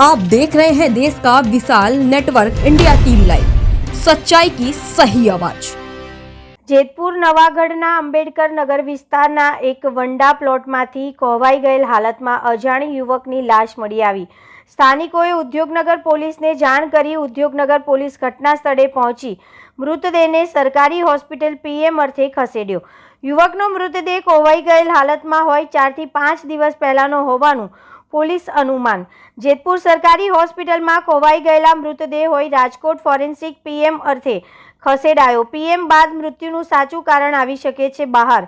आप देख रहे हैं देश का विशाल नेटवर्क इंडिया टीवी लाइव सच्चाई की सही आवाज જેતપુર નવાગઢના આંબેડકર નગર વિસ્તારના એક વંડા પ્લોટમાંથી કોહવાઈ ગયેલ હાલતમાં અજાણી યુવકની લાશ મળી આવી સ્થાનિકોએ ઉદ્યોગનગર પોલીસને જાણ કરી ઉદ્યોગનગર પોલીસ ઘટના સ્થળે પહોંચી મૃતદેહને સરકારી હોસ્પિટલ પીએમ અર્થે ખસેડ્યો યુવકનો મૃતદેહ કોહવાઈ ગયેલ હાલતમાં હોય ચારથી પાંચ દિવસ પહેલાનો હોવાનું પોલીસ અનુમાન. જેતપુર સરકારી હોસ્પિટલમાં ખોવાઈ ગયેલા મૃતદેહ હોય રાજકોટ ફોરેન્સિક પીએમ અર્થે ખસેડાયો. પીએમ બાદ મૃત્યુનું સાચું કારણ આવી શકે છે બહાર.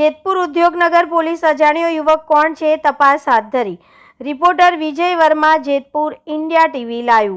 જેતપુર ઉદ્યોગનગર પોલીસ અજાણ્યો યુવક કોણ છે તપાસ હાથ ધરી. Reporter Vijay Verma Jetpur India TV live.